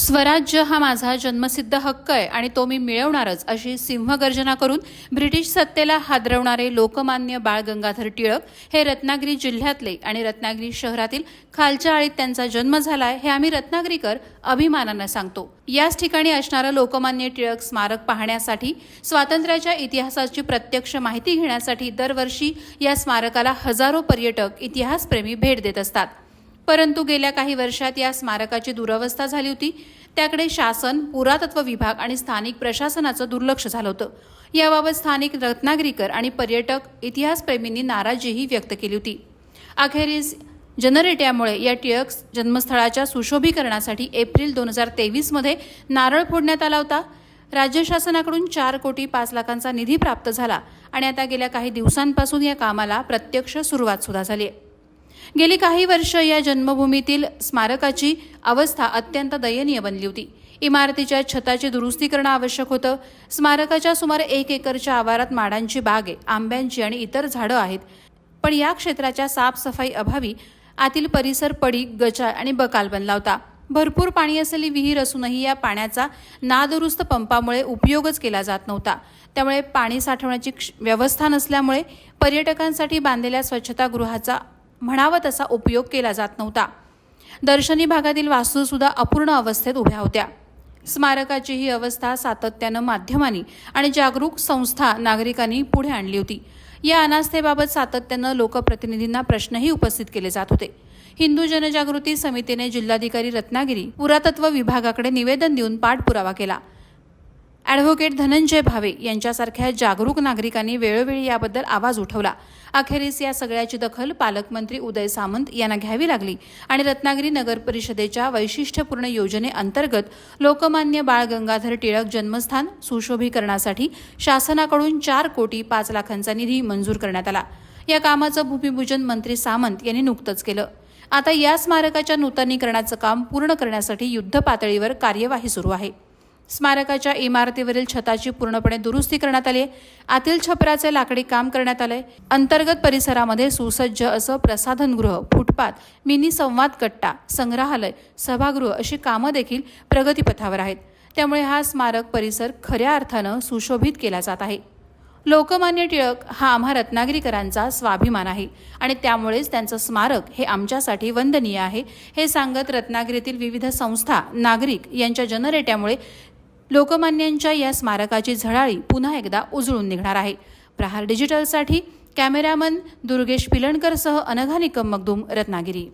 स्वराज्य हा माझा जन्मसिद्ध हक्क आहे आणि तो मी मिळवणारच अशी सिंहगर्जना करून ब्रिटिश सत्तेला हादरवणारे लोकमान्य बाळ गंगाधर टिळक हे रत्नागिरी जिल्ह्यातले आणि रत्नागिरी शहरातील खालच्या आळीत त्यांचा जन्म झालाय हे आम्ही रत्नागिरीकर अभिमानानं सांगतो. याच ठिकाणी असणारं लोकमान्य टिळक स्मारक पाहण्यासाठी स्वातंत्र्याच्या इतिहासाची प्रत्यक्ष माहिती घेण्यासाठी दरवर्षी या स्मारकाला हजारो पर्यटक इतिहासप्रेमी भेट देत असतात. परंतु गेल्या काही वर्षात या स्मारकाची दुरवस्था झाली होती. त्याकडे शासन पुरातत्व विभाग आणि स्थानिक प्रशासनाचं दुर्लक्ष झालं होतं. याबाबत स्थानिक रत्नागिरीकर आणि पर्यटक इतिहासप्रेमींनी नाराजीही व्यक्त केली होती. अखेरीस जनरेट्यामुळे या टिळक जन्मस्थळाच्या सुशोभीकरणासाठी एप्रिल दोन हजार तेवीसमध्ये नारळ फोडण्यात आला होता. राज्य शासनाकडून चार कोटी पाच लाखांचा निधी प्राप्त झाला आणि आता गेल्या काही दिवसांपासून या कामाला प्रत्यक्ष सुरुवात सुद्धा झाली आहे. गेली काही वर्ष या जन्मभूमीतील स्मारकाची अवस्था अत्यंत दयनीय बनली होती. इमारतीच्या छताची दुरुस्ती करणं आवश्यक होतं. स्मारकाच्या सुमारे एक एकरच्या आवारात माडांची बाग आहे आंब्यांची आणि इतर झाडं आहेत. पण या क्षेत्राच्या साफसफाई अभावी आतील परिसर पडीक गचाळ आणि बकाल बनला होता. भरपूर पाणी असलेली विहीर असूनही या पाण्याचा नादुरुस्त पंपामुळे उपयोगच केला जात नव्हता. त्यामुळे पाणी साठवण्याची क्ष- व्यवस्था नसल्यामुळे पर्यटकांसाठी बांधलेल्या स्वच्छतागृहाचा म्हणावा तसा उपयोग केला जात नव्हता. दर्शनी भागातील वास्तूसुद्धा अपूर्ण अवस्थेत उभ्या होत्या. स्मारकाची ही अवस्था सातत्यानं माध्यमांनी आणि जागरूक संस्था नागरिकांनी पुढे आणली होती. या अनास्थेबाबत सातत्यानं लोकप्रतिनिधींना प्रश्नही उपस्थित केले जात होते. हिंदू जनजागृती समितीने जिल्हाधिकारी रत्नागिरी पुरातत्व विभागाकडे निवेदन देऊन पाठपुरावा केला. ॲडव्होकेट धनंजय भावे यांच्यासारख्या जागरूक नागरिकांनी वेळोवेळी याबद्दल आवाज उठवला. अखेरीस या सगळ्याची दखल पालकमंत्री उदय सामंत यांना घ्यावी लागली आणि रत्नागिरी नगर परिषदेच्या वैशिष्ट्यपूर्ण योजनेअंतर्गत लोकमान्य बाळ गंगाधर टिळक जन्मस्थान सुशोभीकरणासाठी शासनाकडून चार कोटी पाच लाखांचा निधी मंजूर करण्यात आला. या कामाचं भूमिपूजन मंत्री सामंत यांनी नुकतंच केलं. आता या स्मारकाच्या नूतनीकरणाचं काम पूर्ण करण्यासाठी युद्ध पातळीवर कार्यवाही सुरू आहे. स्मारकाच्या इमारतीवरील छताची पूर्णपणे दुरुस्ती करण्यात आली आहे. आतील छपराचे लाकडी काम करण्यात आले अंतर्गत परिसरामध्ये सुसज्ज असं प्रसाधनगृह फुटपाथ मिनी संवाद कट्टा संग्रहालय सभागृह अशी कामं देखील प्रगतीपथावर आहेत. त्यामुळे हा स्मारक परिसर खऱ्या अर्थानं सुशोभित केला जात आहे. लोकमान्य टिळक हा आम्हा रत्नागिरीकरांचा स्वाभिमान आहे आणि त्यामुळेच त्यांचं स्मारक हे आमच्यासाठी वंदनीय आहे. हे सांगत रत्नागिरीतील विविध संस्था नागरिक यांच्या जनरेट्यामुळे लोकमान्यांच्या या स्मारकाची झळाळी पुन्हा एकदा उजळून निघणार आहे. प्रहार डिजिटलसाठी कॅमेरामन दुर्गेश पिलणकरसह अनघा निकम मगदूम रत्नागिरी.